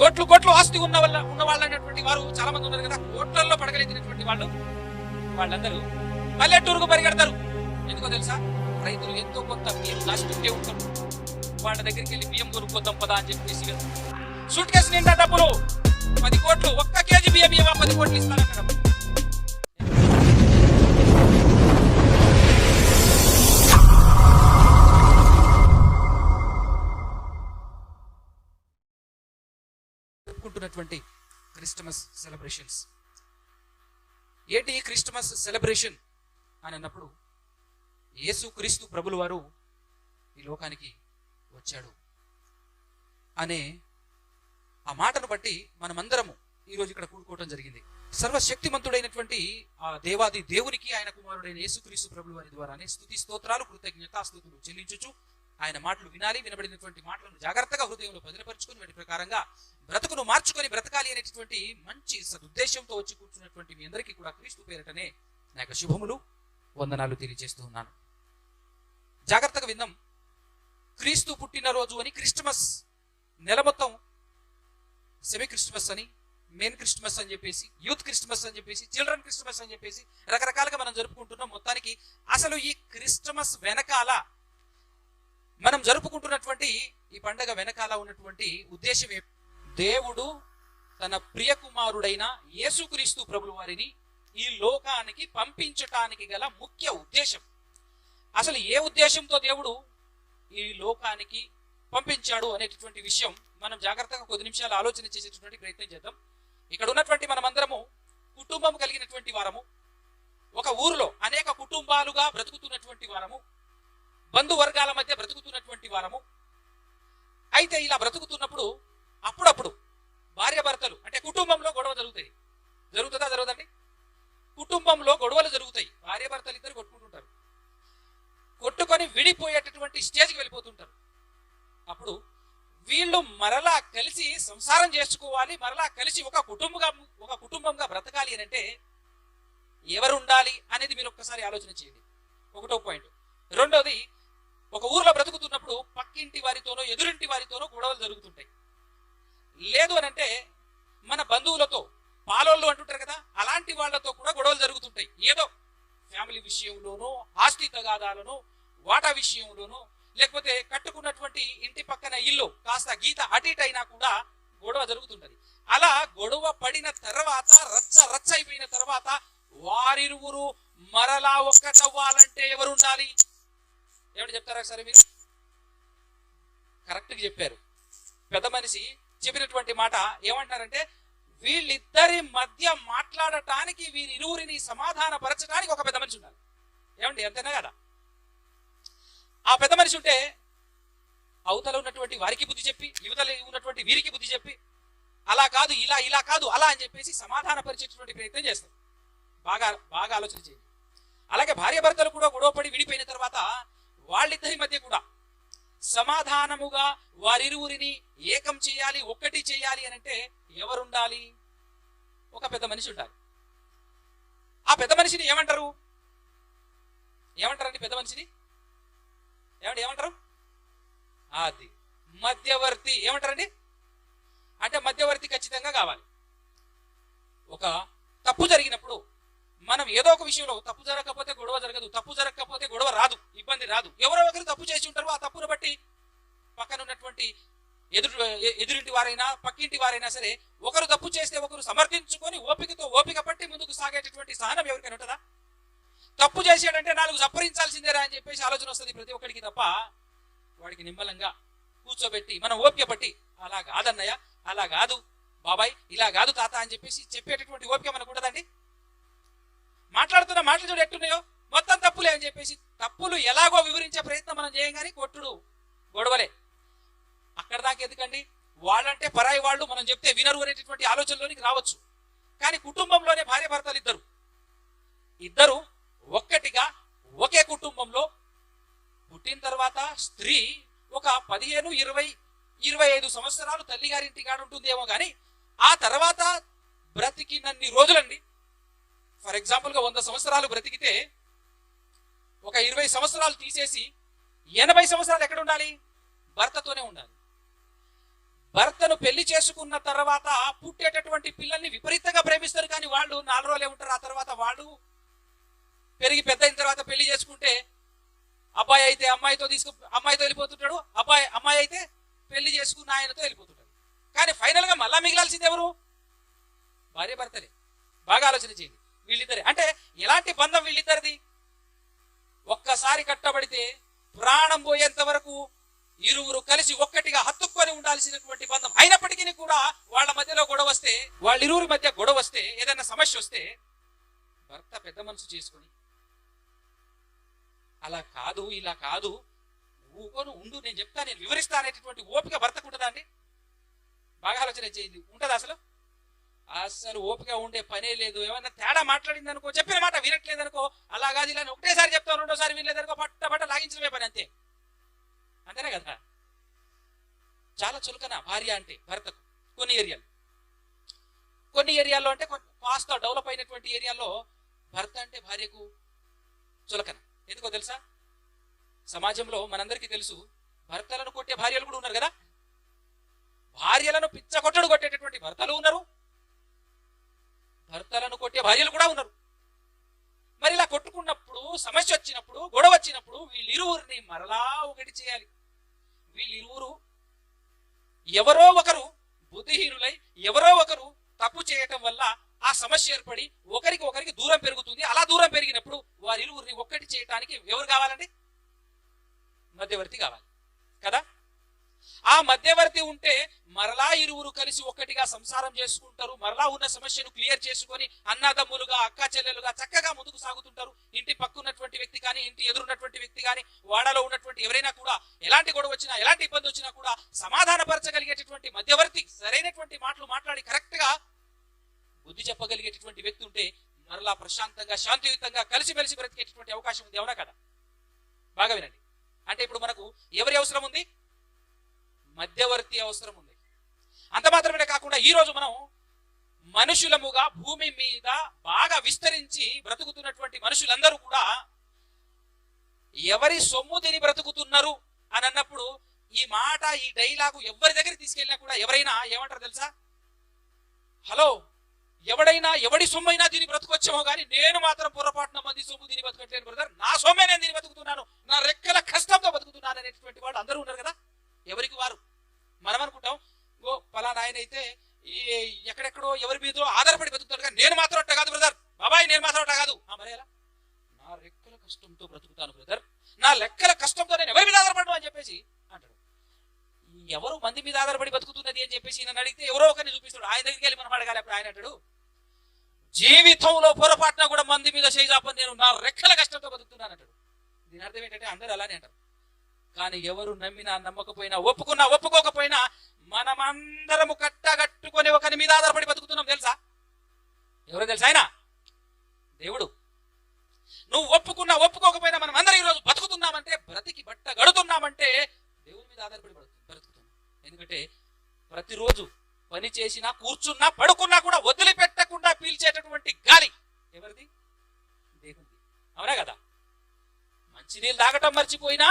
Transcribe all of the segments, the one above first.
కోట్లు కోట్లు ఆస్తి ఉన్న వల్ల ఉన్న వాళ్ళైనటువంటి వారు చాలా మంది ఉన్నారు కదా కోట్లలో పడగలిగినటువంటి వాళ్ళు వాళ్ళందరూ పల్లెటూరుకు పరిగెడతారు. ఎందుకో తెలుసా? రైతులు ఎంతో కొంత బియ్యం దాచుకుంటే ఉంటారు. వాళ్ళ దగ్గరికి వెళ్ళి బియ్యం కొనుక్కోద్దాం పదా అని చెప్పేసి సూట్ కేసు నిండా డబ్బులు. పది కోట్లు ఒక్క కేజీ బియ్యం బియ్యం పది కోట్లు ఇస్తారన్నారు జరుపుకుంటున్నటువంటి క్రిస్టమస్ సెలబ్రేషన్స్. ఏంటి క్రిస్టమస్ సెలబ్రేషన్ అని అన్నప్పుడు యేసు క్రీస్తు ప్రభుల వారు ఈ లోకానికి వచ్చాడు అనే ఆ మాటను బట్టి మనమందరము ఈరోజు ఇక్కడ కూడుకోవడం జరిగింది. సర్వశక్తిమంతుడైనటువంటి ఆ దేవాది దేవునికి ఆయన కుమారుడైన యేసుక్రీస్తు ప్రభుల వారి ద్వారానే స్థుతి స్తోత్రాలు కృతజ్ఞతాస్తుతులు చెల్లించుచు ఆయన మాటలు వినాలి వినబడినటువంటి మాటలను జాగ్రత్తగా హృదయంలో భద్రపరుచుకుని వాటి ప్రకారంగా బ్రతుకును మార్చుకొని బ్రతకాలి అనేటటువంటి మంచి సదుద్దేశంతో వచ్చి కూర్చున్నటువంటి మీ అందరికీ కూడా క్రీస్తు పేరటనే నా యొక్క శుభములు వందనాలు తెలియజేస్తూ ఉన్నాను. జాగ్రత్తగా విందాం. క్రీస్తు పుట్టినరోజు అని క్రిస్టమస్ నెల మొత్తం సెమీ క్రిస్టమస్ అని మెయిన్ క్రిస్టమస్ అని చెప్పేసి యూత్ క్రిస్టమస్ అని చెప్పేసి చిల్డ్రన్ క్రిస్టమస్ అని చెప్పేసి రకరకాలుగా మనం జరుపుకుంటున్నాం. మొత్తానికి అసలు ఈ క్రిస్టమస్ వెనకాల మనం జరుపుకుంటున్నటువంటి ఈ పండగ వెనకాల ఉన్నటువంటి ఉద్దేశం దేవుడు తన ప్రియ కుమారుడైన యేసుక్రీస్తు ప్రభుల వారిని ఈ లోకానికి పంపించటానికి గల ముఖ్య ఉద్దేశం. అసలు ఏ ఉద్దేశంతో దేవుడు ఈ లోకానికి పంపించాడు అనేటటువంటి విషయం మనం జాగ్రత్తగా కొద్ది నిమిషాలు ఆలోచన చేసేటటువంటి ప్రయత్నం చేద్దాం. ఇక్కడ ఉన్నటువంటి మనమందరము కుటుంబం కలిగినటువంటి వారము ఒక ఊరిలో అనేక కుటుంబాలుగా బ్రతుకుతున్నటువంటి వారము బంధువర్గాల మధ్య బ్రతుకుతున్నటువంటి వారము. అయితే ఇలా బ్రతుకుతున్నప్పుడు అప్పుడప్పుడు భార్యాభర్తలు అంటే కుటుంబంలో గొడవ జరుగుతాయి. జరుగుతుందా జరుగుతండి కుటుంబంలో గొడవలు జరుగుతాయి. భార్యాభర్తలు ఇద్దరు కొట్టుకుంటుంటారు. కొట్టుకొని విడిపోయేటటువంటి స్టేజ్కి వెళ్ళిపోతుంటారు. అప్పుడు వీళ్ళు మరలా కలిసి సంసారం చేసుకోవాలి మరలా కలిసి ఒక కుటుంబంగా ఒక కుటుంబంగా బ్రతకాలి అని అంటే ఎవరు ఉండాలి అనేది మీరు ఒక్కసారి ఆలోచన చేయండి. ఒకటో పాయింట్. రెండోది ఒక ఊర్లో బ్రతుకుతున్నప్పుడు పక్కింటి వారితోనో ఎదురింటి వారితోనో గొడవలు జరుగుతుంటాయి. లేదు అని అంటే మన బంధువులతో పాలోళ్ళు అంటుంటారు కదా అలాంటి వాళ్ళతో కూడా గొడవలు జరుగుతుంటాయి. ఏదో ఫ్యామిలీ విషయంలోనో ఆస్తి తగాదాలను వాటా విషయంలోనో లేకపోతే కట్టుకున్నటువంటి ఇంటి పక్కన ఇల్లు కాస్త గీత అటు ఇటు అయినా కూడా గొడవ జరుగుతుంటది. అలా గొడవ పడిన తర్వాత రచ్చ రచ్చ అయిపోయిన తర్వాత వారిరువురు మరలా ఒక్కటవ్వాలంటే ఎవరు ఉండాలి ఏమిటి చెప్తారా సరే మీరు? కరెక్ట్గా చెప్పారు. పెద్ద మనిషి చెప్పినటువంటి మాట ఏమంటారంటే వీళ్ళిద్దరి మధ్య మాట్లాడటానికి వీరిరువురిని సమాధాన పరచడానికి ఒక పెద్ద మనిషి ఉండాలి ఏమండి అంతేనా కదా? ఆ పెద్ద మనిషి ఉంటే అవతల ఉన్నటువంటి వారికి బుద్ధి చెప్పి యువతల ఉన్నటువంటి వీరికి బుద్ధి చెప్పి అలా కాదు ఇలా ఇలా కాదు అలా అని చెప్పేసి సమాధాన పరిచేటువంటి ప్రయత్నం చేస్తారు. బాగా బాగా ఆలోచన చేయండి. అలాగే భార్యాభర్తలు కూడా గొడవపడి విడిపోయిన తర్వాత వాళ్ళిద్దరి మధ్య కూడా సమాధానముగా వారిరువురిని ఏకం చేయాలి ఒక్కటి చేయాలి అని అంటే ఎవరుండాలి? ఒక పెద్ద మనిషి ఉండాలి. ఆ పెద్ద మనిషిని ఏమంటారు? ఏమంటారండి పెద్ద మనిషిని? ఏమండి ఏమంటారు? అది. మధ్యవర్తి ఏమంటారండి? అంటే మధ్యవర్తి ఖచ్చితంగా కావాలి. ఒక తప్పు జరిగినప్పుడు మనం ఏదో ఒక విషయంలో తప్పు జరగకపోతే గొడవ జరగదు తప్పు జరగకపోతే గొడవ రాదు ఇబ్బంది రాదు. ఎవరో ఒకరు తప్పు చేసి ఉంటారు ఆ తప్పును బట్టి పక్కన ఉన్నటువంటి ఎదురు ఎదురింటి వారైనా పక్కింటి వారైనా సరే ఒకరు తప్పు చేస్తే ఒకరు సమర్థించుకొని ఓపికతో ఓపిక పట్టి ముందుకు సాగేటటువంటి సహనం ఎవరికైనా ఉంటుందా? తప్పు చేసాడంటే నాలుగు సప్పరించాల్సిందేరా అని చెప్పేసి ఆలోచన వస్తుంది ప్రతి ఒక్కడికి తప్ప వాడికి నిమ్మలంగా కూర్చోబెట్టి మనం ఓపిక పట్టి అలా కాదన్నయ్య అలా కాదు బాబాయ్ ఇలా కాదు తాత అని చెప్పేసి చెప్పేటటువంటి ఓపిక మనకు ఉండదండి. మాట్లాడుతున్న మాటలు చూడు ఎట్టున్నాయో మొత్తం తప్పులే అని చెప్పేసి తప్పులు ఎలాగో వివరించే ప్రయత్నం మనం చేయం కానీ కొట్టుడు గొడవలే. అక్కడ దాకా ఎందుకండి? వాళ్ళంటే పరాయి వాళ్ళు మనం చెప్తే వినరు అనేటటువంటి ఆలోచనలోనికి రావచ్చు. కానీ కుటుంబంలోనే భార్య భర్తలు ఇద్దరు. ఇద్దరు ఒక్కటిగా ఒకే కుటుంబంలో పుట్టిన తర్వాత స్త్రీ ఒక పదిహేను ఇరవై ఇరవై ఐదు సంవత్సరాలు తల్లిగారింటి కాడ ఉంటుందేమో కానీ ఆ తర్వాత బ్రతికినన్ని రోజులండి ఫర్ ఎగ్జాంపుల్గా వంద సంవత్సరాలు బ్రతికితే ఒక ఇరవై సంవత్సరాలు తీసేసి ఎనభై సంవత్సరాలు ఎక్కడ ఉండాలి? భర్తతోనే ఉండాలి. భర్తను పెళ్ళి చేసుకున్న తర్వాత పుట్టేటటువంటి పిల్లల్ని విపరీతంగా ప్రేమిస్తారు కానీ వాళ్ళు నాలుగు రోజులే ఉంటారు. ఆ తర్వాత వాళ్ళు పెరిగి పెద్ద అయిన తర్వాత పెళ్ళి చేసుకుంటే అబ్బాయి అయితే అమ్మాయితో తీసుకు అమ్మాయితో వెళ్ళిపోతుంటాడు. అబ్బాయి అమ్మాయి అయితే పెళ్ళి చేసుకున్న ఆయనతో వెళ్ళిపోతుంటాడు. కానీ ఫైనల్గా మళ్ళా మిగిలాల్సింది ఎవరు? భార్య భర్తలే. బాగా ఆలోచన చేయండి. వీళ్ళిద్దరి. అంటే ఎలాంటి బంధం వీళ్ళిద్దరిది? ఒక్కసారి కట్టబడితే ప్రాణం పోయేంత వరకు ఇరువురు కలిసి ఒక్కటిగా హత్తుక్కొని ఉండాల్సినటువంటి బంధం అయినప్పటికీ కూడా వాళ్ళ మధ్యలో గొడవ వస్తే వాళ్ళ ఇరువురి మధ్య గొడవ వస్తే ఏదైనా సమస్య వస్తే భర్త పెద్ద మనసు చేసుకొని అలా కాదు ఇలా కాదు ఊకొని ఉండు నేను చెప్తా నేను వివరిస్తా అనేటటువంటి ఓపిక భర్తకు ఉంటుందా అండి? బాగా ఆలోచన చేయండి. ఉంటుందా అసలు? అసలు ఓపిక ఉండే పనే లేదు. ఏమన్నా తేడా మాట్లాడింది అనుకో చెప్పిన మాట వినట్లేదు అనుకో అలా కాదు ఇలా ఒకటేసారి చెప్తాను రెండోసారి వినలేదనుకో పట్ట పట్ట లాగించడమే పని అంతే. అంతేనే కదా? చాలా చులకన భార్య అంటే భర్తకు. కొన్ని ఏరియాలు. కొన్ని ఏరియాల్లో అంటే కాస్త డెవలప్ అయినటువంటి ఏరియాల్లో భర్త అంటే భార్యకు చులకన. ఎందుకో తెలుసా? సమాజంలో మనందరికీ తెలుసు భర్తలను కొట్టే భార్యలు కూడా ఉన్నారు కదా? భార్యలను పిచ్చ కొట్టడు కొట్టేటటువంటి భర్తలు ఉన్నారు. భర్తలను కొట్టే భార్యలు కూడా ఉన్నారు. మరి ఇలా కొట్టుకున్నప్పుడు సమస్య వచ్చినప్పుడు గొడవ వచ్చినప్పుడు వీళ్ళిరువురిని మరలా ఒకటి చేయాలి. వీళ్ళిరువురు ఎవరో ఒకరు బుద్ధిహీనులై ఎవరో ఒకరు తప్పు చేయటం వల్ల ఆ సమస్య ఏర్పడి ఒకరికి ఒకరికి దూరం పెరుగుతుంది. అలా దూరం పెరిగినప్పుడు వారి ఇరువురిని ఒక్కటి చేయటానికి ఎవరు కావాలండి? మధ్యవర్తి కావాలి. కదా? ఆ మధ్యవర్తి ఉంటే మరలా ఇరువురు కలిసి ఒక్కటిగా సంసారం చేసుకుంటారు మరలా ఉన్న సమస్యను క్లియర్ చేసుకొని అన్నదమ్ములుగా అక్క చెల్లెలుగా చక్కగా ముందుకు సాగుతుంటారు. ఇంటి పక్కున్నటువంటి వ్యక్తి కానీ ఇంటి ఎదురున్నటువంటి వ్యక్తి కానీ వాడలో ఉన్నటువంటి ఎవరైనా కూడా ఎలాంటి గొడవ వచ్చినా ఎలాంటి ఇబ్బంది వచ్చినా కూడా సమాధానపరచగలిగేటటువంటి మధ్యవర్తి సరైనటువంటి మాటలు మాట్లాడి కరెక్ట్గా బుద్ధి చెప్పగలిగేటటువంటి వ్యక్తి ఉంటే మరలా ప్రశాంతంగా శాంతియుతంగా కలిసిమెలిసి బ్రతికేటటువంటి అవకాశం ఉంది. అవునా కదా? బాగా వినండి. అంటే ఇప్పుడు మనకు ఎవరి అవసరం ఉంది? మధ్యవర్తి అవసరం ఉంది. అంత మాత్రమే కాకుండా ఈ రోజు మనం మనుషులముగా భూమి మీద బాగా విస్తరించి బ్రతుకుతున్నటువంటి మనుషులందరూ కూడా ఎవరి సొమ్ము తిని బ్రతుకుతున్నారు అని అన్నప్పుడు ఈ మాట ఈ డైలాగు ఎవరి దగ్గర తీసుకెళ్ళినా కూడా ఎవరైనా ఏమంటారు తెలుసా? హలో ఎవడైనా ఎవడి సొమ్మైనా దీన్ని బ్రతుకొచ్చామో కానీ నేను మాత్రం పొరపాటున మంది సొమ్ము దీని బతకట్లేను బ్రదర్. నా సొమ్మే నేను దీని బతుకుతున్నాను నా రెక్కల కష్టంతో బతుకుతున్నాను అనేటువంటి వాళ్ళు అందరూ ఉన్నారు కదా. ఎవరికి వారు? మనం అనుకుంటాం ఓ పలానా ఆయన అయితే ఈ ఎక్కడెక్కడో ఎవరి మీద ఆధారపడి బతుకుతాడు కానీ నేను మాత్రం అట్ట కాదు బ్రదర్ బాబాయ్ నేను మాత్రం అట్ట కాదు. మరి ఎలా? నా రెక్కల కష్టంతో బ్రతుకుతాను బ్రదర్ నా లెక్కల కష్టంతో నేను ఎవరి మీద ఆధారపడను? అని చెప్పేసి అంటాడు. ఎవరు మంది మీద ఆధారపడి బతుకుతున్నది? అని చెప్పేసి నన్ను అడిగితే ఎవరో ఒకరిని చూపిస్తాడు. ఆయన దగ్గరికి వెళ్ళి మనం అడగాలి అప్పుడు ఆయన అంటాడు జీవితంలో పొరపాటున కూడా మంది మీద చేజాపని నేను. నా రెక్కల కష్టంతో బతుకుతున్నాను అంటాడు. దీని అర్థం ఏంటంటే అందరూ అలానే అంటారు. కానీ ఎవరు నమ్మినా నమ్మకపోయినా ఒప్పుకున్నా ఒప్పుకోకపోయినా మనమందరము కట్టగట్టుకొని ఒకరి మీద ఆధారపడి బతుకుతున్నాం తెలుసా? ఎవరో తెలుసా ఆయన? దేవుడు. నువ్వు ఒప్పుకున్నా ఒప్పుకోకపోయినా మనం అందరం ఈరోజు బతుకుతున్నామంటే బ్రతికి బట్ట గడుతున్నామంటే దేవుని మీద ఆధారపడి బ్రతుకుతున్నాం ఎందుకంటే ప్రతిరోజు పని చేసినా కూర్చున్నా పడుకున్నా కూడా వదిలిపెట్టకుండా పీల్చేటటువంటి గాలి ఎవరిది? దేవుంది అవునా కదా? మంచినీళ్ళు తాగటం మర్చిపోయినా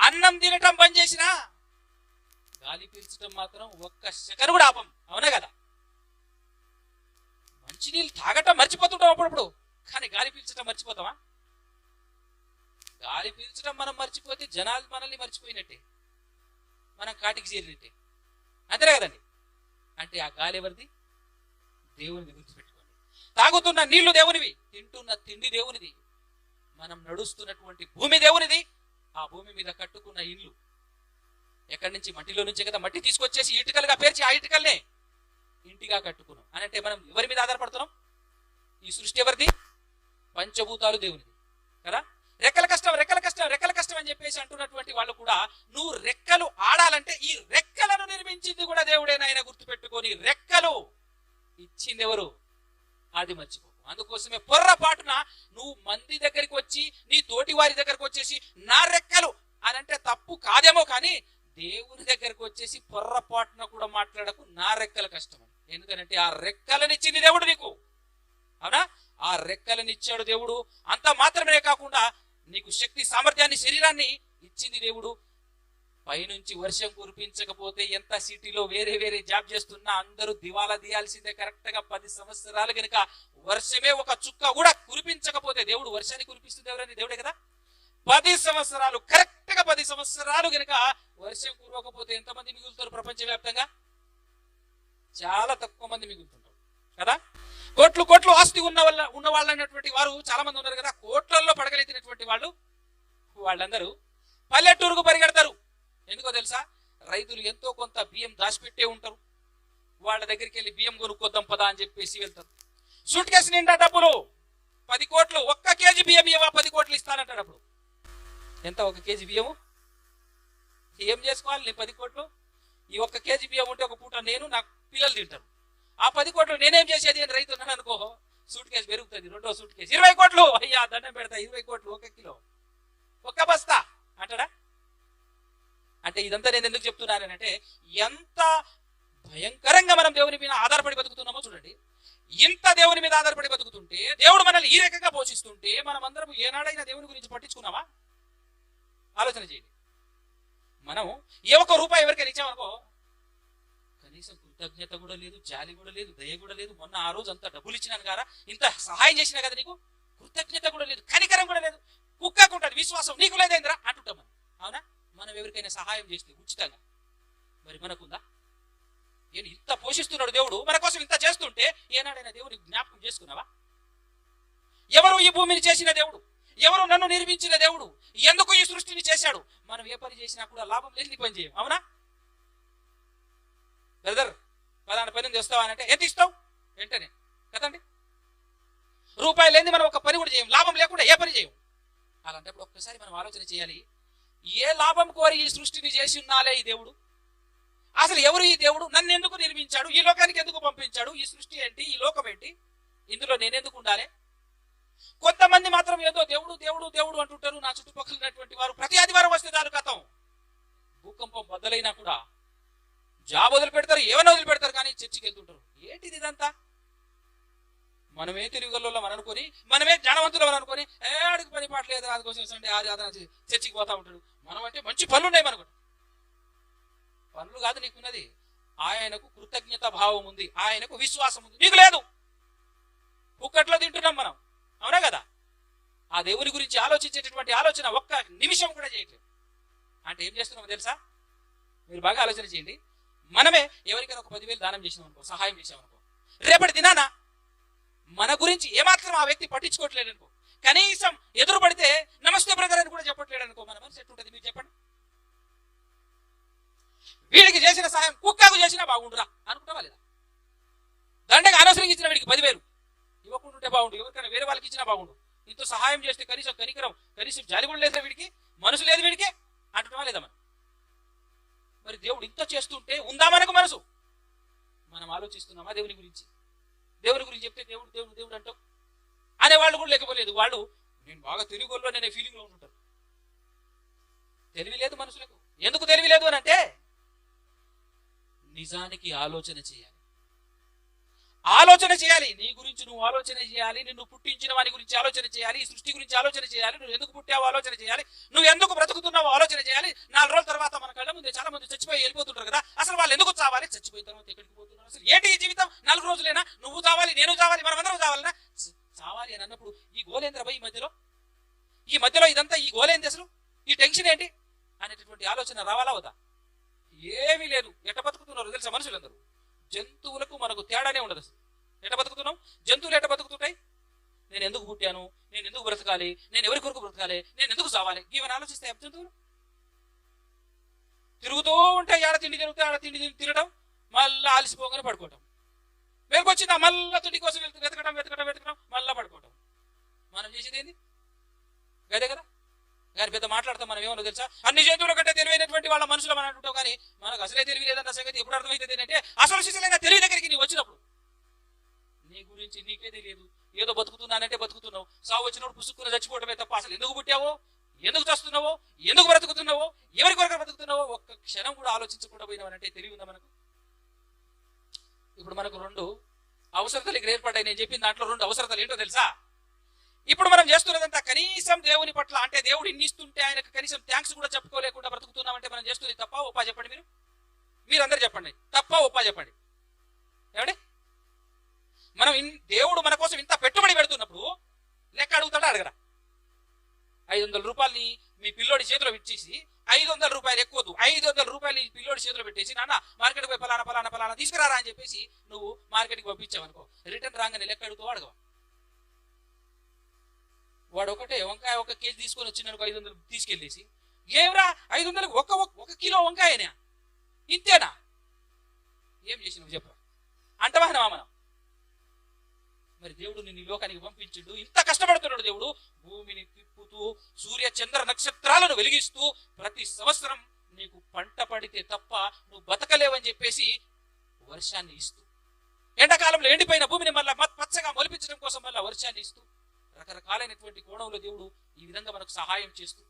అన్నం తినటం బంద్ చేసినా? గాలి పీల్చడం మాత్రం ఒక్క సెకండ్ కూడా ఆపం. అవునా కదా? మంచినీళ్ళు తాగటం మర్చిపోతుంటాం అప్పుడప్పుడు. కానీ గాలి పీల్చడం మర్చిపోతామా? గాలి పీల్చడం మనం మర్చిపోతే జనాలు మనల్ని మర్చిపోయినట్టే. మనం కాటికి చేరినట్టే. అంతేనే కదండి? అంటే ఆ గాలి ఎవరిది? దేవునిది గుర్తుపెట్టుకోండి. తాగుతున్న నీళ్ళు దేవునివి తింటున్న తిండి దేవునిది. మనం నడుస్తున్నటువంటి భూమి దేవునిది. ఆ భూమి మీద కట్టుకున్న ఇల్లు. ఎక్కడి నుంచి? మట్టిలో నుంచి కదా. మట్టి తీసుకొచ్చేసి ఇటుకలుగా పేర్చి ఆ ఇటుకల్నే ఇంటిగా కట్టుకున్నాం. అని అంటే మనం ఎవరి మీద ఆధారపడుతున్నాం? ఈ సృష్టి ఎవరిది? పంచభూతాలు దేవునిది. కదా? రెక్కల కష్టం రెక్కల కష్టం రెక్కల కష్టం అని చెప్పేసి అంటున్నటువంటి వాళ్ళు కూడా నువ్వు రెక్కలు ఆడాలంటే ఈ రెక్కలను నిర్మించింది కూడా దేవుడేనాయన గుర్తుపెట్టుకొని రెక్కలు ఇచ్చింది ఎవరు? అది మర్చిపో. అందుకోసమే పొర్రపాటున నువ్వు మంది దగ్గరికి వచ్చి నీ తోటి వారి దగ్గరకు వచ్చేసి నా రెక్కలు అని అంటే తప్పు కాదేమో కానీ దేవుని దగ్గరకు వచ్చేసి పొర్రపాటున కూడా మాట్లాడకు నా రెక్కల కష్టం ఎందుకంటే ఆ రెక్కలనిచ్చింది దేవుడు నీకు. అవునా? ఆ రెక్కలనిచ్చాడు దేవుడు. అంత మాత్రమే కాకుండా నీకు శక్తి సామర్థ్యాన్ని శరీరాన్ని ఇచ్చింది దేవుడు. పైనుంచి వర్షం కురిపించకపోతే ఎంత సిటీలో వేరే వేరే జాబ్ చేస్తున్నా అందరూ దివాలా తీయాల్సిందే. కరెక్ట్గా పది సంవత్సరాలు గనుక వర్షమే ఒక చుక్క కూడా కురిపించకపోతే దేవుడు వర్షాన్ని కురిపిస్తుంది ఎవరని దేవుడే కదా. పది సంవత్సరాలు కరెక్ట్గా పది సంవత్సరాలు గనుక వర్షం కురవకపోతే ఎంతమంది మిగులుతారు ప్రపంచవ్యాప్తంగా? చాలా తక్కువ మంది మిగులుతుంటారు. కదా? కోట్లు కోట్లు ఆస్తి ఉన్న వాళ్ళ ఉన్న వాళ్ళు అన్నటువంటి వారు చాలా మంది ఉన్నారు కదా. కోట్లల్లో పడగలెత్తినటువంటి వాళ్ళు వాళ్ళందరూ పల్లెటూరుకు పరిగెడతారు. ఎందుకో తెలుసా? రైతులు ఎంతో కొంత బియ్యం దాచిపెట్టే ఉంటారు. వాళ్ళ దగ్గరికి వెళ్ళి బియ్యం కొనుక్కోద్దాం పదా అని చెప్పేసి వెళ్తారు. సూట్ కేసు నిండా డబ్బులు. పది కోట్లు ఒక్క కేజీ బియ్యం ఇవ్వ పది కోట్లు ఇస్తానంటాడు అప్పుడు. ఎంత? ఒక కేజీ బియ్యము? ఏం చేసుకోవాలి? నేను పది కోట్లు? ఈ ఒక్క కేజీ బియ్యం ఉంటే ఒక పూట నేను నా పిల్లలు తింటారు. ఆ పది కోట్లు నేనేం చేసేది అని రైతు ఉన్నాను అనుకో సూట్ కేసు పెరుగుతుంది. రెండో సూట్ కేసు ఇరవై కోట్లు. అయ్యా దండం పెడతా. ఇరవై కోట్లు ఒక కిలో. ఒక్క బస్తా. అంటాడా? అంటే ఇదంతా నేను ఎందుకు చెప్తున్నానంటే ఎంత భయంకరంగా మనం దేవుని మీద ఆధారపడి బతుకుతున్నామో చూడండి. ఇంత దేవుని మీద ఆధారపడి బతుకుతుంటే దేవుడు మనల్ని ఈ రకంగా పోషిస్తుంటే మనం అందరం ఏనాడైనా దేవుని గురించి పట్టించుకున్నామా? ఆలోచన చేయండి. మనం ఏ ఒక్క రూపాయి ఎవరికైనా ఇచ్చామనుకో కనీసం కృతజ్ఞత కూడా లేదు జాలి కూడా లేదు దయ కూడా లేదు. మొన్న ఆ రోజు అంత డబ్బులు ఇచ్చినాను కదా ఇంత సహాయం చేసినా కదా నీకు? కృతజ్ఞత కూడా లేదు కనికరం కూడా లేదు. కుక్కకుంటుంది విశ్వాసం నీకు లేదేంద్రా? అంటుంటాం అవునా? మనం ఎవరికైనా సహాయం చేస్తే ఉచితంగా. మరి మనకుందా? నేను ఇంత పోషిస్తున్నాడు దేవుడు మన కోసం ఇంత చేస్తుంటే ఏనాడైనా దేవుని జ్ఞాపకం చేసుకున్నావా? ఎవరు ఈ భూమిని చేసిన దేవుడు? ఎవరు నన్ను నిర్మించిన దేవుడు? ఎందుకు ఈ సృష్టిని చేశాడు? మనం ఏ పని చేసినా కూడా లాభం లేని పని చేయం అవునా? బ్రదర్ పలానా పని ఉంది అంటే ఎంత ఇస్తావు? వెంటనే. కదండి? రూపాయలు లేని మనం ఒక పని కూడా చేయం లాభం లేకుండా ఏ పని చేయం? అలాంటప్పుడు ఒక్కసారి మనం ఆలోచన చేయాలి ఏ లాభం కోరి ఈ సృష్టిని చేసి ఉన్నాలే ఈ దేవుడు? అసలు ఎవరు ఈ దేవుడు? నన్ను ఎందుకు నిర్మించాడు? ఈ లోకానికి ఎందుకు పంపించాడు? ఈ సృష్టి ఏంటి? ఈ లోకం ఏంటి? ఇందులో నేనెందుకు ఉండాలి? కొంతమంది మాత్రం ఏదో దేవుడు దేవుడు దేవుడు అంటుంటారు. నా చుట్టుపక్కల ఉన్నటువంటి వారు ప్రతి ఆదివారం వస్తే దాని కథం భూకంపం బద్దలైనా కూడా జాబ్ వదిలి పెడతారు ఏమైనా వదిలిపెడతారు కానీ చర్చికి వెళ్తుంటారు. ఏంటిది ఇదంతా? మనమే తిరుగుల్లో మనం అనుకొని మనమే జ్ఞానవంతులు అనుకుని అనుకొని ఏ ఆడికి పని పాటలేదు అందుకోసం సండే ఆది ఆదరణ చర్చికి పోతా ఉంటాడు. మనం అంటే మంచి పనులు ఉన్నాయి మనకు. పనులు కాదు నీకున్నది. ఆయనకు కృతజ్ఞత భావం ఉంది ఆయనకు విశ్వాసం ఉంది. నీకు లేదు. కుక్కట్లో తింటున్నాం మనం. అవునా కదా? ఆ దేవుని గురించి ఆలోచించేటటువంటి ఆలోచన ఒక్క నిమిషం కూడా చేయట్లేదు. అంటే ఏం చేస్తున్నామో తెలుసా? మీరు బాగా ఆలోచన చేయండి. మనమే ఎవరికైనా ఒక పదివేలు దానం చేసినాం అనుకో సహాయం చేసాం అనుకో రేపటి దినానా మన గురించి ఏమాత్రం ఆ వ్యక్తి పట్టించుకోవట్లేదు అనుకో. కనీసం ఎదురు పడితే నమస్తే బ్రదర్ అని కూడా చెప్పట్లేడు అనుకో. మన మనసు ఎట్టుంటది మీరు చెప్పండి. వీడికి చేసిన సహాయం కుక్కకు చేసినా బాగుండురా. అనుకుంటావా లేదా? దండగా అనవసరంగా ఇచ్చిన వీడికి పదివేలు. ఇవ్వకుండా ఉంటే బాగుండు. ఎవరికైనా వేరే వాళ్ళకి ఇచ్చినా బాగుండు. ఇంత సహాయం చేస్తే కనీసం కనికరం కనీసం జాలి కూడా లేదా వీడికి మనసు లేదు వీడికి. అంటున్నావా లేదా మనం మరి దేవుడు ఇంత చేస్తుంటే ఉందా మనకు మనసు? మనం ఆలోచిస్తున్నామా దేవుని గురించి? దేవుని గురించి చెప్తే దేవుడు దేవుడు దేవుడు అంటాం అనే వాళ్ళు కూడా లేకపోలేదు. వాళ్ళు నేను బాగా తెలుగులో నేను ఫీలింగ్లో ఉంటుంటారు తెలివి లేదు మనుషులకు. ఎందుకు తెలివి లేదు అని అంటే నిజానికి ఆలోచన చేయాలి. ఆలోచన చేయాలి. నీ గురించి నువ్వు ఆలోచన చేయాలి. నిన్ను పుట్టించిన వాని గురించి ఆలోచన చేయాలి. ఈ సృష్టి గురించి ఆలోచన చేయాలి. నువ్వు ఎందుకు పుట్టావు ఆలోచన చేయాలి. నువ్వు ఎందుకు బ్రతుకుతున్నావు ఆలోచన చేయాలి. నాలుగు రోజుల తర్వాత మన కళ్ళ ముందు చాలా మంది చచ్చిపోయి వెళ్ళిపోతుంటారు కదా. అసలు వాళ్ళు ఎందుకు చావాలి? చచ్చిపోయిన తర్వాత ఎక్కడికి పోతున్నారు? అసలు ఏంటి ఈ జీవితం? నాలుగు రోజులేనా? నువ్వు చావాలి నేను చావాలి మనం అందరం చావాలనా చావాలి అని అన్నప్పుడు ఈ గోలేంద్ర ఈ మధ్యలో? ఈ మధ్యలో ఇదంతా ఈ గోలేంది అసలు? ఈ టెన్షన్ ఏంటి? అనేటటువంటి ఆలోచన రావాలా వద్దా? ఏమీ లేదు. ఎట బతుకుతున్నారు తెలుసా మనుషులందరూ? జంతువులకు మనకు తేడానే ఉండదు అసలు. ఎట బతుకుతున్నాం? జంతువులు ఎట బతుకుతుంటాయి? నేను ఎందుకు పుట్టాను? నేను ఎందుకు బ్రతకాలి? నేను ఎవరి కొరకు బ్రతకాలి? నేను ఎందుకు చావాలి? ఇవన్నీ ఆలోచిస్తాయి జంతువులు? తిరుగుతూ ఉంటాయి. ఆడ తిండి తిరుగుతే ఆడ తిండి తినడం మళ్ళీ ఆలసిపోగానే పడుకోవటం. మేలుకొచ్చిందా మళ్ళా తుడి కోసం వెళ్తూ వెతకడం వెతకడం వెతకడం మళ్ళా పడుకోవటం. మనం చేసేది ఏంది? గదే కదా? కానీ పెద్ద మాట్లాడతాం మనం ఏమన్నా తెలుసా? అన్ని జంతువుల కంటే తెలివైనటువంటి వాళ్ళ మనుషులు మనం అంటుంటాం కానీ మనకు అసలే తెలివి లేదన్న సంగతి ఎప్పుడు అర్థమైతుంది ఏంటంటే అసలు శిశులైన తెలివి దగ్గరికి నీ వచ్చినప్పుడు. నీ గురించి నీకే తెలియదు. ఏదో బతుకుతున్నానంటే బతుకుతున్నావు. సావు వచ్చినప్పుడు పుసుక్కున చచ్చిపోవటమే తప్ప అసలు ఎందుకు పుట్టావో ఎందుకు చస్తున్నావో ఎందుకు బ్రతుకుతున్నావో ఎవరి కొరకు బ్రతుకుతున్నావో ఒక్క క్షణం కూడా ఆలోచించకుండా పోయినావనంటే తెలివి ఉందా మనకు? ఇప్పుడు మనకు రెండు అవసరతలు ఇక్కడ ఏర్పడ్డాయి నేను చెప్పిన దాంట్లో రెండు అవసరతలు ఏంటో తెలుసా? ఇప్పుడు మనం చేస్తున్నదంతా కనీసం దేవుని పట్ల అంటే దేవుడు ఇన్ని ఇస్తుంటే ఆయనకు కనీసం థ్యాంక్స్ కూడా చెప్పుకోలేకుండా బ్రతుకుతున్నామంటే మనం చేస్తుంది తప్ప ఒప్పా చెప్పండి మీరు? మీరందరూ చెప్పండి. తప్ప ఒప్పా చెప్పండి. ఏమండి? మనం ఇన్- దేవుడు మన కోసం ఇంత పెట్టుబడి పెడుతున్నప్పుడు లెక్క అడుగుతాడా అడగరా ఐదు వందల రూపాయలని మీ పిల్లోడి చేతిలో ఇచ్చేసి ఐదు వందల రూపాయలు ఎక్కువద్దు ఐదు వందల రూపాయలు ఈ పిల్లోడి చేతిలో పెట్టేసి నాన్న మార్కెట్కి పోయి పలానా పలానా పలానా తీసుకురారా అని చెప్పేసి నువ్వు మార్కెట్కి పంపించావనుకో రిటర్న్ రాగానే లెక్క అడుగుతూ అడగవు? వాడు ఒకటే వంకాయ ఒక కేజీ తీసుకొని వచ్చిందనుకో ఐదు వందలు తీసుకెళ్ళేసి ఏమిరా ఐదు వందలకు ఒక ఒక కిలో వంకాయనా ఇంతేనా? ఏం చేసి నువ్వు చెప్పరా అంటవాహనమా మనం మరి దేవుడు నిన్ను ఈ లోకానికి పంపించిండు. ఇంత కష్టపడుతున్నాడు దేవుడు. భూమిని తిప్పుతూ సూర్య చంద్ర నక్షత్రాలను వెలిగిస్తూ ప్రతి సంవత్సరం నీకు పంట పడితే తప్ప నువ్వు బతకలేవని చెప్పేసి వర్షాన్ని ఇస్తూ ఎండాకాలంలో ఎండిపోయిన భూమిని మళ్ళా మత్ పచ్చగా మొలిపించడం కోసం మళ్ళా వర్షాన్ని ఇస్తూ రకరకాలైనటువంటి కోణంలో దేవుడు ఈ విధంగా మనకు సహాయం చేస్తూ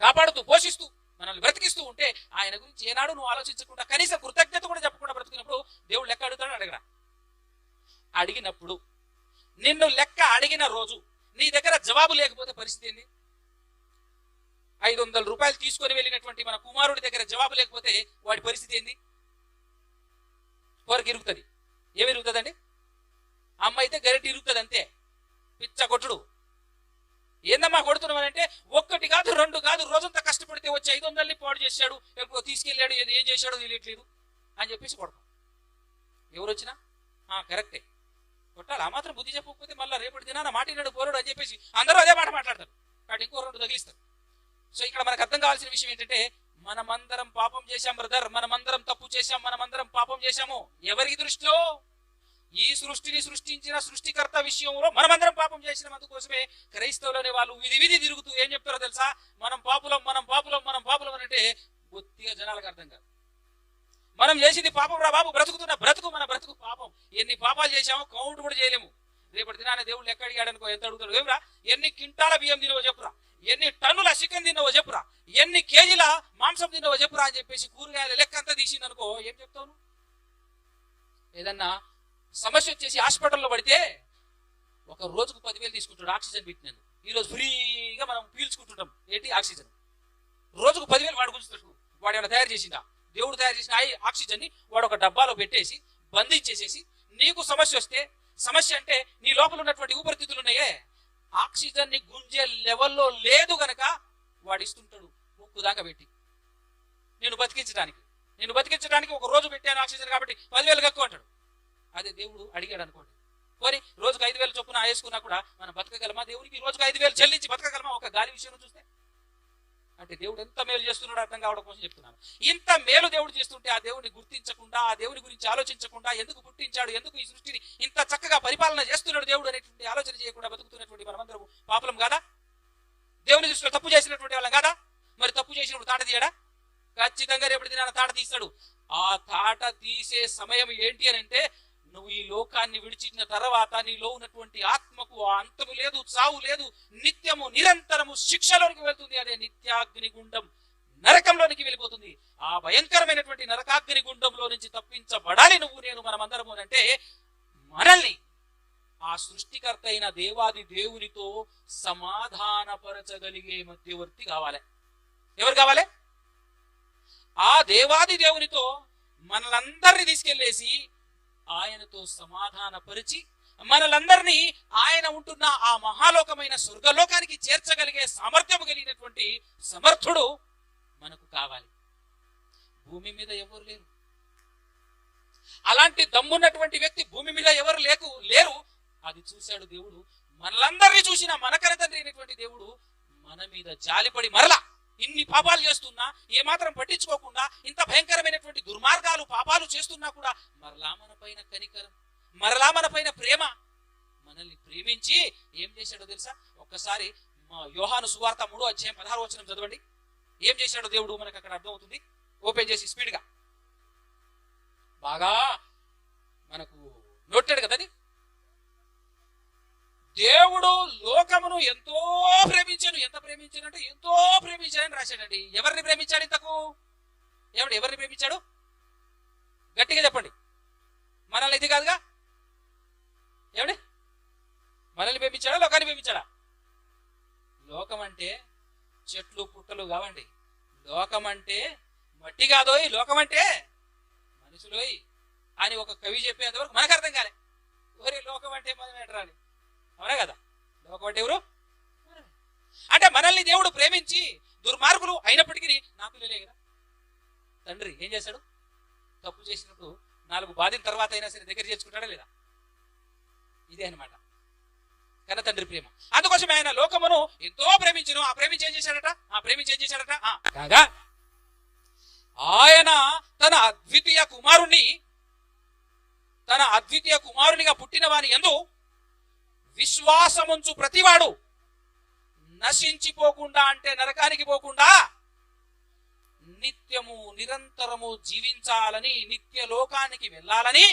కాపాడుతూ పోషిస్తూ మనల్ని బ్రతికిస్తూ ఉంటే ఆయన గురించి ఏనాడు నువ్వు ఆలోచించకుండా కనీసం కృతజ్ఞత కూడా చెప్పకుండా బ్రతికినప్పుడు దేవుడు లెక్క అడుగుతాడు అడగరా? అడిగినప్పుడు నిన్ను లెక్క అడిగిన రోజు నీ దగ్గర జవాబు లేకపోతే పరిస్థితి ఏంది? ఐదు వందల రూపాయలు తీసుకొని వెళ్ళినటువంటి మన కుమారుడి దగ్గర జవాబు లేకపోతే వాడి పరిస్థితి ఏంది? కోరికి ఇరుగుతుంది ఏమి ఇరుగుతుందండి అమ్మ అయితే గరిటి ఇరుగుతుంది అంతే. పిచ్చ కొట్టుడు. ఏందమ్మా కొడుతున్నామని అంటే ఒక్కటి కాదు రెండు కాదు రోజంతా కష్టపడితే వచ్చి ఐదు వందలని పాడు చేశాడు ఎక్కడో తీసుకెళ్ళాడు ఏది ఏం చేశాడో తెలియట్లేదు అని చెప్పేసి కొడతాం. ఎవరు వచ్చినా కరెక్టే. కొట్టాలి. ఆ మాత్రం బుద్ధి చెప్పకపోతే మళ్ళీ రేపటి దినాన మాటినాడు పోరాడు అని చెప్పేసి అందరూ అదే మాట మాట్లాడతారు. కాబట్టి ఇంకో రెండు తగిలిస్తారు. సో ఇక్కడ మనకు అర్థం కావాల్సిన విషయం ఏంటంటే మనమందరం పాపం చేశాం బ్రదర్ మనమందరం తప్పు చేశాం మనమందరం పాపం చేశాము. ఎవరికి దృష్టిలో? ఈ సృష్టిని సృష్టించిన సృష్టికర్త విషయంలో మనమందరం పాపం చేసిన. అందుకోసమే క్రైస్తవులనే వాళ్ళు విధి విధి తిరుగుతూ ఏం చెప్తారో తెలుసా? మనం పాపులం మనం పాపులం మనం పాపులం అంటే బొత్తిగా జనాలకు అర్థం కాదు. మనం చేసింది పాపం రా బాబు బ్రతుకుతున్న బ్రతుకు మన బ్రతుకు పాపం. ఎన్ని పాపాలు చేశామో కౌంట్ కూడా చేయలేము. రేపటి దినాన దేవుడు లెక్క అడిగాడనుకో ఎంత అడుగుతాడు? ఏమిరా? ఎన్ని కింటాల బియ్యం తినవో చెప్పురా? ఎన్ని టన్నుల చికెన్ తిన్నవో చెప్పురా? ఎన్ని కేజీల మాంసం తిన్నవో చెప్పురా అని చెప్పేసి కూరగాయల లెక్క అంతా తీసిందనుకో ఏం చెప్తావు ఏదన్నా సమస్య వచ్చేసి హాస్పిటల్లో పడితే ఒక రోజుకు పదివేలు తీసుకుంటాడు ఆక్సిజన్ పెట్టినాను ఈ రోజు ఫ్రీగా మనం పీల్చుకుంటుంటాం. ఏంటి? ఆక్సిజన్. రోజుకు పదివేలు వాడు గుంచుతాడు వాడు ఏమైనా తయారు చేసిందా దేవుడు తయారు చేసిన ఆ ఆక్సిజన్ని వాడు ఒక డబ్బాలో పెట్టేసి బంధించేసేసి నీకు సమస్య వస్తే సమస్య అంటే నీ లోపల ఉన్నటువంటి ఊపిరితిత్తులు ఉన్నాయే. ఆక్సిజన్ని గుంజే లెవెల్లో లేదు గనక వాడు ఇస్తుంటాడు ముక్కు దాకా పెట్టి. నేను బతికించడానికి. నేను బతికించడానికి ఒక రోజు పెట్టాను ఆక్సిజన్ కాబట్టి పదివేలు కక్కువ అంటాడు. అదే దేవుడు అడిగాడు అనుకోండి. పోనీ రోజుకు ఐదు వేలు చొప్పున వేసుకున్నా కూడా మనం బతకగలమా? దేవుడికి రోజుకు ఐదు వేలు చెల్లించి బతకగలమా? ఒక గాలి విషయం చూస్తే? అంటే దేవుడు ఎంత మేలు చేస్తున్నాడో అర్థం కావడం కోసం చెప్తున్నాను. ఇంత మేలు దేవుడు చేస్తుంటే ఆ దేవుడిని గుర్తించకుండా ఆ దేవుని గురించి ఆలోచించకుండా ఎందుకు పుట్టించాడు ఎందుకు ఈ సృష్టిని ఇంత చక్కగా పరిపాలన చేస్తున్నాడు దేవుడు అనేటువంటి ఆలోచన చేయకుండా బతుకుతున్నటువంటి మనమందరం పాపలం కాదా? దేవుని దృష్టిలో తప్పు చేసినటువంటి వాళ్ళం కాదా? మరి తప్పు చేసినప్పుడు తాట తీయడా? ఖచ్చితంగా రేపటి దినాన తాట తీస్తాడు. ఆ తాట తీసే సమయం ఏంటి అని అంటే నువ్వు ఈ లోకాన్ని విడిచిన తర్వాత నీలో ఉన్నటువంటి ఆత్మకు అంతము లేదు చావు లేదు నిత్యము నిరంతరము శిక్షలోనికి వెళ్తుంది. అదే నిత్యాగ్ని గుండం నరకంలోనికి వెళ్ళిపోతుంది. ఆ భయంకరమైనటువంటి నరకాగ్ని గుండంలో నుంచి తప్పించబడాలి నువ్వు నేను మనమందరము అంటే మనల్ని ఆ సృష్టికర్త అయిన దేవాది దేవునితో సమాధానపరచగలిగే మధ్యవర్తి కావాలి. ఎవరు కావాలి? ఆ దేవాది దేవునితో మనలందరినీ తీసుకెళ్ళేసి ఆయనతో సమాధానపరిచి మనలందరినీ ఆయన ఉంటున్న ఆ మహాలోకమైన స్వర్గలోకానికి చేర్చగలిగే సామర్థ్యం కలిగినటువంటి సమర్థుడు మనకు కావాలి. భూమి మీద ఎవరు లేరు? అలాంటి దమ్మున్నటువంటి వ్యక్తి భూమి మీద ఎవరు లేకు లేరు? అది చూశాడు దేవుడు. మనలందరినీ చూసిన మనకర తండ్రి అయినటువంటి దేవుడు మన మీద జాలిపడి మరలా ఇన్ని పాపాలు చేస్తున్నా ఏమాత్రం పట్టించుకోకుండా ఇంత భయంకరమైనటువంటి దుర్మార్గాలు పాపాలు చేస్తున్నా కూడా మరలా మన పైన కనికరం. మరలా మన పైన ప్రేమ. మనల్ని ప్రేమించి ఏం చేశాడో తెలుసా? ఒక్కసారి మా యోహాను సువార్త మూడో అధ్యాయం పదహారు వచ్చిన చదవండి. ఏం చేశాడో దేవుడు మనకు అక్కడ అర్థమవుతుంది. ఓపెన్ చేసి స్పీడ్గా. బాగా మనకు నొట్టాడు కదా దేవుడు లోకమును ఎంతో ప్రేమించాను ఎంత ప్రేమించాను అంటే ఎంతో ప్రేమించాడని రాశాడండి. ఎవరిని ప్రేమించాడు ఇంతకు? ఏమండి ఎవరిని ప్రేమించాడు? గట్టిగా చెప్పండి. మనల్ని ఇది కాదుగా? ఏమండి మనల్ని ప్రేమించాడా లోకాన్ని లోకాన్ని ప్రేమించాడా లోకం అంటే చెట్లు పుట్టలు కావండి. లోకం అంటే మట్టి కాదోయ్. లోకం అంటే మనుషులోయ్ అని ఒక కవి చెప్పేంత వరకు మనకు అర్థం కాలే. ఓరే లోకం అంటే మనం ఏంటరా అవునా కదా? లోకం అంటే ఎవరు అంటే మనల్ని దేవుడు ప్రేమించి దుర్మార్గులు అయినప్పటికీ నా పిల్లలే కదా. తండ్రి ఏం చేశాడు? తప్పు చేసినప్పుడు నాలుగు బాధిన తర్వాత అయినా సరే దగ్గర చేర్చుకుంటాడా లేదా? ఇదే అన్నమాట. కన్న తండ్రి ప్రేమ. అందుకోసం ఆయన లోకమును ఎంతో ప్రేమించను. ఆ ప్రేమించి ఏం చేశాడట? ఆ ప్రేమించి ఏం చేశాడట? కాగా ఆయన తన అద్వితీయ కుమారుణ్ణి తన అద్వితీయ కుమారునిగా పుట్టిన వాని ఎందు విశ్వాసముంచు ప్రతివాడు నశించిపోకుండా అంటే నరకానికి పోకుండా నిత్యము నిరంతరము జీవించాలని నిత్య లోకానికి వెళ్ళాలని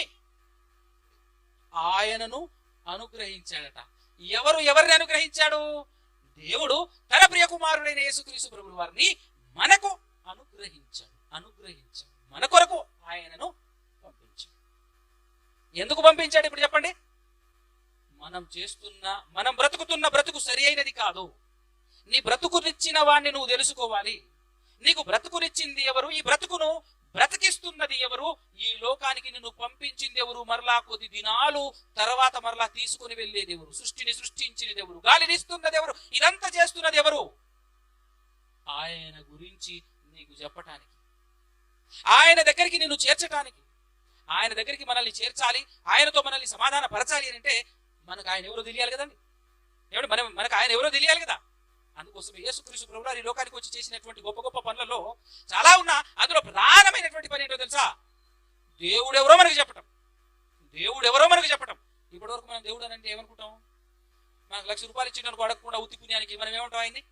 ఆయనను అనుగ్రహించాడట. ఎవరు ఎవరిని అనుగ్రహించాడు? దేవుడు తన ప్రియ కుమారుడైన యేసుక్రీస్తు ప్రభుల వారిని మనకు అనుగ్రహించాడు. అనుగ్రహించాడు. మన కొరకు ఆయనను పంపించాడు. ఎందుకు పంపించాడు ఇప్పుడు చెప్పండి? మనం చేస్తున్న మనం బ్రతుకుతున్న బ్రతుకు సరి అయినది కాదు. నీ బ్రతుకునిచ్చిన వాణ్ణి నువ్వు తెలుసుకోవాలి. నీకు బ్రతుకునిచ్చింది ఎవరు? ఈ బ్రతుకును బ్రతికిస్తున్నది ఎవరు? ఈ లోకానికి నిన్ను పంపించింది ఎవరు మరలా కొద్ది దినాలు తర్వాత మరలా తీసుకుని వెళ్ళేది ఎవరు సృష్టిని సృష్టించినది ఎవరు గాలినిస్తున్నది ఎవరు ఇదంతా చేస్తున్నది ఎవరు? ఆయన గురించి నీకు చెప్పటానికి. ఆయన దగ్గరికి నిన్ను చేర్చటానికి. ఆయన దగ్గరికి మనల్ని చేర్చాలి. ఆయనతో మనల్ని సమాధాన పరచాలి అని అంటే మనకు ఆయన ఎవరో తెలియాలి కదండి? ఏమంటే మనం మనకు ఆయన ఎవరో తెలియాలి కదా? అందుకోసం యేసుక్రీస్తు ప్రభువు ఈ లోకానికి వచ్చి చేసినటువంటి గొప్ప గొప్ప పనులలో చాలా ఉన్నా అందులో ప్రధానమైనటువంటి పని ఏంటో తెలుసా? దేవుడు ఎవరో మనకు చెప్పటం. దేవుడు ఎవరో మనకు చెప్పటం. ఇప్పటి వరకు మనం దేవుడు అని అంటే ఏమనుకుంటాం? మనకు లక్ష రూపాయలు ఇచ్చిన అడగకుండా ఉత్తి పుణ్యానికి మనం ఏమంటాం ఆయన్ని?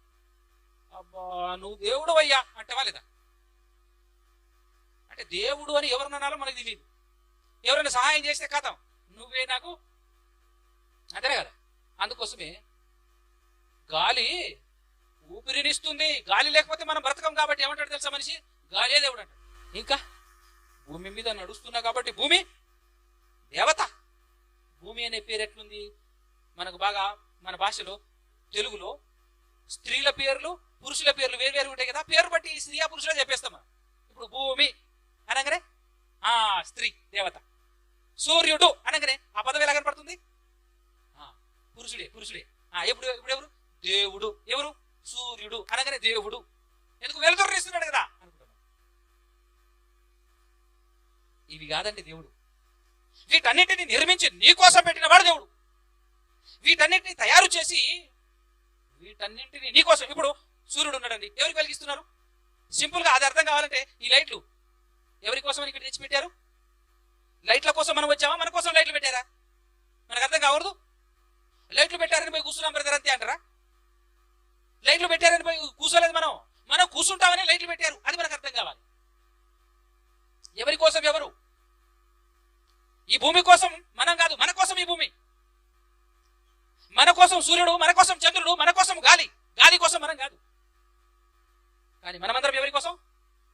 అబ్బా నువ్వు దేవుడు అయ్యా అంటావా లేదా? అంటే దేవుడు అని ఎవరినన్నాలో మనకు తెలియదు ఎవరైనా సహాయం చేస్తే కథం. నువ్వే నాకు అంతేనే కదా? అందుకోసమే గాలి ఊపిరినిస్తుంది గాలి లేకపోతే మనం బ్రతకం కాబట్టి ఏమంటాడు తెలుసా మనిషి? గాలియే దేవుడు అంటాడు. ఇంకా భూమి మీద నడుస్తున్నా కాబట్టి భూమి దేవత. భూమి అనే పేరు ఎట్లుంది? మనకు బాగా మన భాషలో తెలుగులో స్త్రీల పేర్లు పురుషుల పేర్లు వేరు వేరు ఉంటాయి కదా పేరు బట్టి స్త్రీ పురుషులే చెప్పేస్తాం మనం. ఇప్పుడు భూమి అనగానే ఆ స్త్రీ దేవత. సూర్యుడు అనగానే ఆ పదవి ఎలా కనపడుతుంది? ఆ, పురుషుడే పురుషుడే. ఆ, ఎప్పుడు ఇప్పుడు ఎవరు? దేవుడు. ఎవరు? సూర్యుడు అనగానే దేవుడు. ఎందుకు? వెలుతురునిస్తున్నాడు కదా. అనుకుంటున్నాం ఇవి కాదండి దేవుడు. వీటన్నిటిని నిర్మించి నీ కోసం పెట్టిన వాడు దేవుడు. వీటన్నిటిని తయారు చేసి వీటన్నింటిని నీ కోసం. ఇప్పుడు సూర్యుడు ఉన్నాడండి. ఎవరికి వెలిగిస్తున్నారు? సింపుల్గా అది అర్థం కావాలంటే ఈ లైట్లు. ఎవరి కోసం ఇక్కడ తెచ్చి పెట్టారు లైట్ల కోసం మనం వచ్చామా? మన కోసం లైట్లు పెట్టారా? మనకు అర్థం కావద్దు లైట్లు పెట్టారని పోయి కూర్చున్నాం బ్రదర్ అంతే అంటారా? లైట్లు పెట్టారని పోయి కూర్చోలేదు మనం. మనం కూర్చుంటామని లైట్లు పెట్టారు. అది మనకు అర్థం కావాలి. ఎవరి కోసం ఎవరు? ఈ భూమి కోసం మనం కాదు మన కోసం ఈ భూమి. మన కోసం సూర్యుడు మన కోసం చంద్రుడు మన కోసం గాలి. గాలి కోసం మనం కాదు. కానీ మనమందరం ఎవరి కోసం?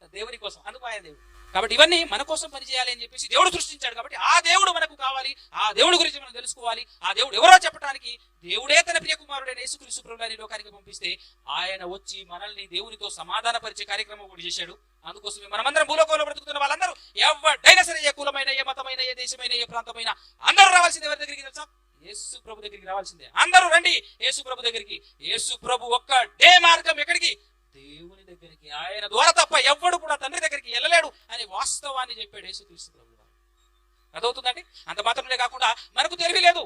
దేవుని కోసం. అందుకు ఆయన దేవుడు. కాబట్టి ఇవన్నీ మన కోసం పనిచేయాలి అని చెప్పేసి దేవుడు సృష్టించాడు కాబట్టి ఆ దేవుడు మనకు కావాలి ఆ దేవుడు గురించి మనం తెలుసుకోవాలి ఆ దేవుడు ఎవరో చెప్పడానికి దేవుడే తన ప్రియ కుమారుడైన యేసుక్రీస్తు ప్రభుని లోకానికి పంపిస్తే ఆయన వచ్చి మనల్ని దేవునితో సమాధాన పరిచే కార్యక్రమం కూడా చేశాడు. అందుకోసమే మనమందరం భూలోకంలో బ్రతుకుతున్న వాళ్ళందరూ ఎవడైనా సరే ఏ కులమైన ఏ మతమైన ఏ దేశమైన ఏ ప్రాంతమైన అందరూ రావాల్సింది ఎవరి దగ్గరికి తెలుసా? యేసు ప్రభు దగ్గరికి రావాల్సిందే. అందరూ రండి యేసు ప్రభు దగ్గరికి. యేసు ప్రభు ఒక్క డే మార్గం ఎక్కడికి? దేవుని దగ్గరికి ఆయన ద్వారా తప్ప ఎవ్వడు కూడా తండ్రి దగ్గరికి వెళ్ళలేడు అనే వాస్తవాన్ని చెప్పాడు యేసుక్రీస్తు ప్రభు అదవుతుందండి అంత మాత్రమే కాకుండా మనకు తెలివి లేదు.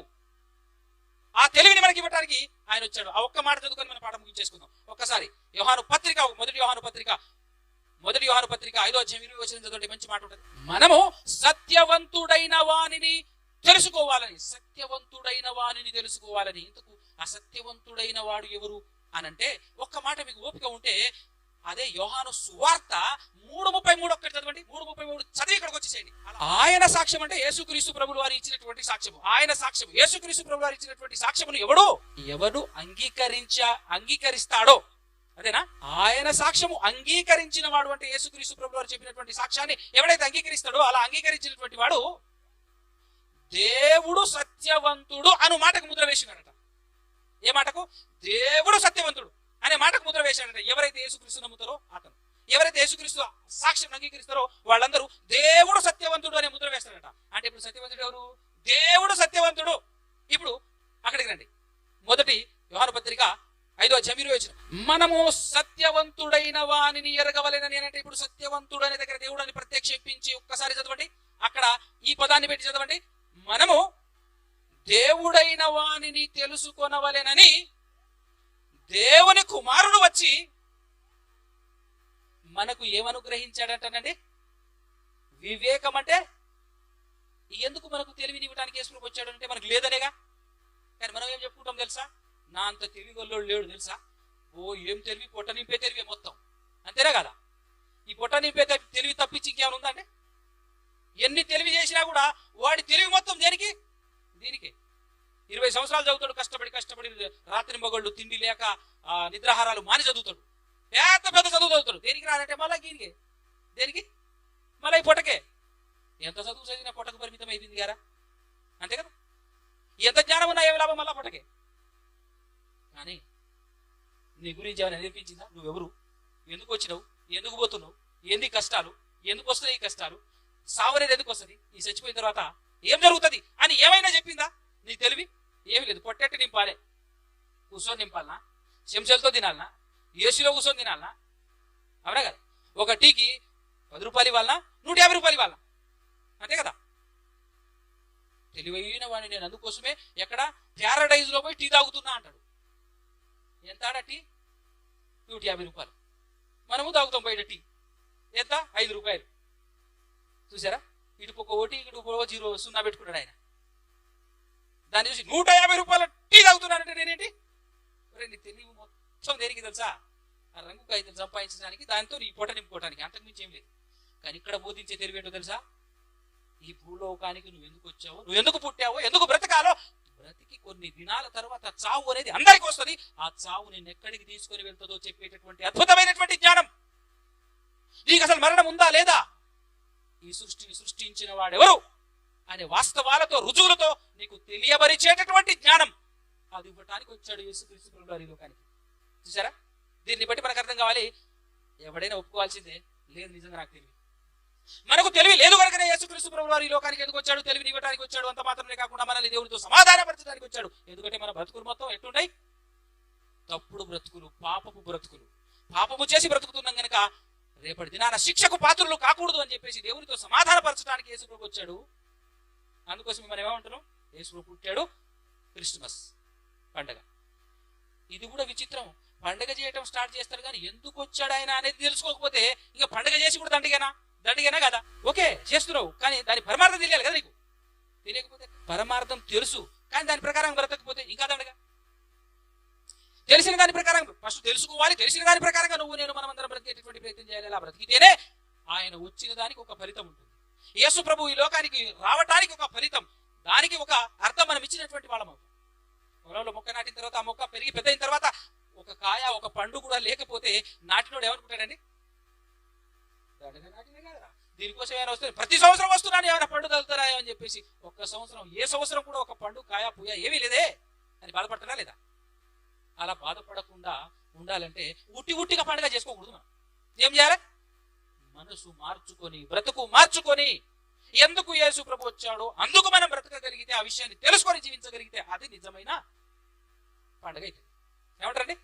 ఆ తెలివిని మనకి ఇవ్వడానికి ఆయన వచ్చాడు. ఆ ఒక్క మాట చదువుకొని మనం పాఠం ముగించేసుకుందాం. ఒక్కసారి యోహాను పత్రిక మొదటి యోహాను పత్రిక మొదటి యోహాను పత్రిక ఐదో అధ్యాయం ఇరవై వచ్చిన చదవండి మంచి మాట ఉంటుంది. మనము సత్యవంతుడైన వాణిని తెలుసుకోవాలని సత్యవంతుడైన వాణిని తెలుసుకోవాలని ఇంతకు ఆ సత్యవంతుడైన వాడు ఎవరు? అనంటే ఒక్క మాట మీకు ఓపిక ఉంటే అదే యోహాను సువార్త మూడు ముప్పై మూడు ఒక్కటి చదవండి మూడు ముప్పై మూడు చదివి ఇక్కడికి వచ్చేసేయండి. ఆయన సాక్ష్యం అంటే యేసుక్రీస్తు ప్రభులు వారు ఇచ్చినటువంటి సాక్ష్యం ఆయన సాక్ష్యం యేసుక్రీస్తు ప్రభు వారు ఇచ్చినటువంటి సాక్ష్యమును ఎవడు? ఎవడు అంగీకరించ అంగీకరిస్తాడో. అదేనా? ఆయన సాక్ష్యము అంగీకరించిన వాడు అంటే యేసుక్రీస్తు ప్రభు వారు చెప్పినటువంటి సాక్ష్యాన్ని ఎవడైతే అంగీకరిస్తాడో అలా అంగీకరించినటువంటి వాడు దేవుడు సత్యవంతుడు అను మాటకు ముద్ర వేసినాడట. ఏ మాటకు? దేవుడు సత్యవంతుడు అనే మాటకు ముద్ర వేశాడంటే ఎవరైతే యేసుక్రీస్తు నమ్ముతారో అతను. ఎవరైతే యేసుక్రీస్తు సాక్ష్యం అంగీకరిస్తారో వాళ్ళందరూ దేవుడు సత్యవంతుడు అనే ముద్ర వేస్తాడట అంటే ఇప్పుడు సత్యవంతుడు ఎవరు? దేవుడు సత్యవంతుడు. ఇప్పుడు అక్కడికి రండి. మొదటి వ్యవహార పత్రిక ఐదో జమీరు వచ్చిన మనము సత్యవంతుడైన వానిని ఎరగవలెనని అంటే ఇప్పుడు సత్యవంతుడు అనే దగ్గర దేవుడు అని ప్రత్యక్షించి ఒక్కసారి చదవండి. అక్కడ ఈ పదాన్ని పెట్టి చదవండి. మనము దేవుడైన వానిని తెలుసుకొనవలెనని దేవుని కుమారుడు వచ్చి మనకు ఏమనుగ్రహించాడటనండి? వివేకం అంటే ఎందుకు మనకు తెలివిని ఇవ్వడానికి యేసుప్రభు వచ్చాడు అంటే మనకు లేదనేగా? కానీ మనం ఏం చెప్పుకుంటాం తెలుసా? నా అంత తెలివి గొల్లోడు లేడు తెలుసా? ఓ ఏం తెలివి? పొట్ట నింపే తెలివి మొత్తం. అంతేనా కదా? ఈ పొట్ట నింపే తెలివి తప్పించి ఇంకేమైనా ఉందండి ఎన్ని తెలివి చేసినా కూడా వాడి తెలివి మొత్తం దేనికి? దీనికి. ఇరవై సంవత్సరాలు చదువుతాడు కష్టపడి కష్టపడి రాత్రి మొగళ్ళు తిండి లేక ఆ, నిద్రాహారాలు మాని చదువుతాడు. పెద్ద పెద్ద చదువు చదువుతాడు. దేనికి రానంటే మళ్ళా దీనికి. దేనికి? మళ్ళీ ఈ పొట్టకే. ఎంత చదువు చదివినా పొట్టకు పరిమితం అయిపోయింది గారా? అంతే కదా? ఎంత జ్ఞానం ఉన్నా ఏమి లాభం మళ్ళా పొట్టకే? కానీ నీ గురించి ఏమైనా నేర్పించిందా? నువ్వెవరు? ఎందుకు వచ్చినావు? ఎందుకు పోతున్నావు? ఏంది కష్టాలు? ఎందుకు వస్తున్నాయి ఈ కష్టాలు? సావనేది ఎందుకు వస్తుంది? ఈ చచ్చిపోయిన తర్వాత ఏం జరుగుతుంది? అని ఏమైనా చెప్పిందా? నీ తెలివి? ఏమి లేదు. పొట్టెట్టు నింపాలే. కూర్చొని నింపాలనా? చెంచాలతో తినాలనా? ఏసీలో కూర్చొని తినాలనా? అవునా కదా? ఒక టీకి పది రూపాయలు ఇవ్వాలనా? నూట యాభై రూపాయలు ఇవ్వాలనా? అంతే కదా? తెలివైన వాడిని నేను అందుకోసమే ఎక్కడ ప్యారడైజ్లో పోయి టీ తాగుతున్నా అంటాడు. ఎంత ఆడ టీ? నూట యాభై రూపాయలు. మనము తాగుతాం బయట టీ. ఎంత? ఐదు రూపాయలు. చూసారా ఇటుపక్క ఒకటి ఇటు ఒక జీరో సున్నా పెట్టుకున్నాడు ఆయన. దాన్ని చూసి నూట యాభై రూపాయల టీ తాగుతున్నానంటే నేనేంటి? ఒరే, తెలివి మొత్తం దేనికి తెలుసా? ఆ రంగు కాగితం సంపాదించడానికి దాంతో నీ పొట్ట నింపుకోవడానికి అంతకు మించి ఏం లేదు. కానీ ఇక్కడ బోధించే తెలివి ఏంటో తెలుసా? ఈ భూలోకానికి నువ్వు ఎందుకు వచ్చావో నువ్వు ఎందుకు పుట్టావో ఎందుకు బ్రతకాలో బ్రతికి కొన్ని దినాల తర్వాత చావు అనేది అందరికి వస్తుంది. ఆ చావు నేను ఎక్కడికి తీసుకొని వెళ్తుందో చెప్పేటటువంటి అద్భుతమైనటువంటి జ్ఞానం. నీకు అసలు మరణం ఉందా లేదా? ఈ సృష్టిని సృష్టించిన వాడెవరు? అనే వాస్తవాలతో రుజువులతో నీకు తెలియబరిచేటటువంటి జ్ఞానం అది ఇవ్వటానికి వచ్చాడు యేసుక్రీస్తు ప్రభువారి లోకానికి. చూసారా దీన్ని బట్టి మనకు అర్థం కావాలి ఎవడైనా ఒప్పుకోవాల్సిందే లేదు నిజంగా నాకు తెలివి మనకు తెలివి లేదు కనుకనే యేసుక్రీస్తు ప్రభువారి లోకానికి ఎందుకు వచ్చాడు? తెలివిని ఇవ్వడానికి వచ్చాడు అంత మాత్రమే కాకుండా మనల్ని దేవునితో సమాధానపరచడానికి వచ్చాడు. ఎందుకంటే మన బ్రతుకులు మొత్తం ఎట్టున్నాయి తప్పుడు బ్రతుకులు పాపపు బ్రతుకులు. పాపము చేసి బ్రతుకుతున్నాం కనుక రేపటి దినాన శిక్షకు పాత్రలు కాకూడదు అని చెప్పేసి దేవునితో సమాధానపరచడానికి యేసుప్రభు వచ్చాడు. అందుకోసం మనం ఏమంటున్నాం? యేసుప్రభు పుట్టాడు క్రిస్మస్ పండగ. ఇది కూడా విచిత్రం. పండగ చేయటం స్టార్ట్ చేస్తారు కానీ ఎందుకు వచ్చాడు ఆయన అనేది తెలుసుకోకపోతే ఇంకా పండగ చేసి కూడా దండిగేనా? దండిగేనా కదా? ఓకే చేస్తున్నావు. కానీ దాని పరమార్థం తెలియాలి కదా నీకు. తెలియకపోతే పరమార్థం తెలుసు. కానీ దాని ప్రకారం బ్రతకపోతే ఇంకా దండగా? తెలిసిన దాని ప్రకారం ఫస్ట్ తెలుసుకోవాలి. తెలిసిన దాని ప్రకారంగా నువ్వు నేను మనమందరం బ్రతికేటటువంటి ప్రయత్నం చేయాలి. అలా బ్రతికితేనే ఆయన వచ్చిన దానికి ఒక ఫలితం ఉంటుంది. యేసు ప్రభు ఈ లోకానికి రావటానికి ఒక ఫలితం. దానికి ఒక అర్థం మనం ఇచ్చినటువంటి వాళ్ళం పొలంలో మొక్క నాటిన తర్వాత ఆ మొక్క పెరిగి పెద్ద అయిన తర్వాత ఒక కాయ ఒక పండు కూడా లేకపోతే నాటినోడు ఏమనుకుంటాడండి? దీనికోసం ఏమైనా వస్తుంది ప్రతి సంవత్సరం వస్తున్నాను ఏమైనా పండు తగులుతారా అని చెప్పేసి ఒక్క సంవత్సరం ఏ సంవత్సరం కూడా ఒక పండు కాయ పూయ ఏమీ లేదే. అని బాధపడతారా లేదా? అలా బాధపడకుండా ఉండాలంటే ఉట్టి ఉట్టిగా పండుగ చేసుకోకూడదు మనం. ఏం చేయాలి? మనసు మార్చుకొని బ్రతుకు మార్చుకొని ఎందుకు యేసు ప్రభు వచ్చాడో అందుకు మనం బ్రతకగలిగితే ఆ విషయాన్ని తెలుసుకొని జీవించగలిగితే అది నిజమైన పండుగ అయితే. ఏమంటారండి?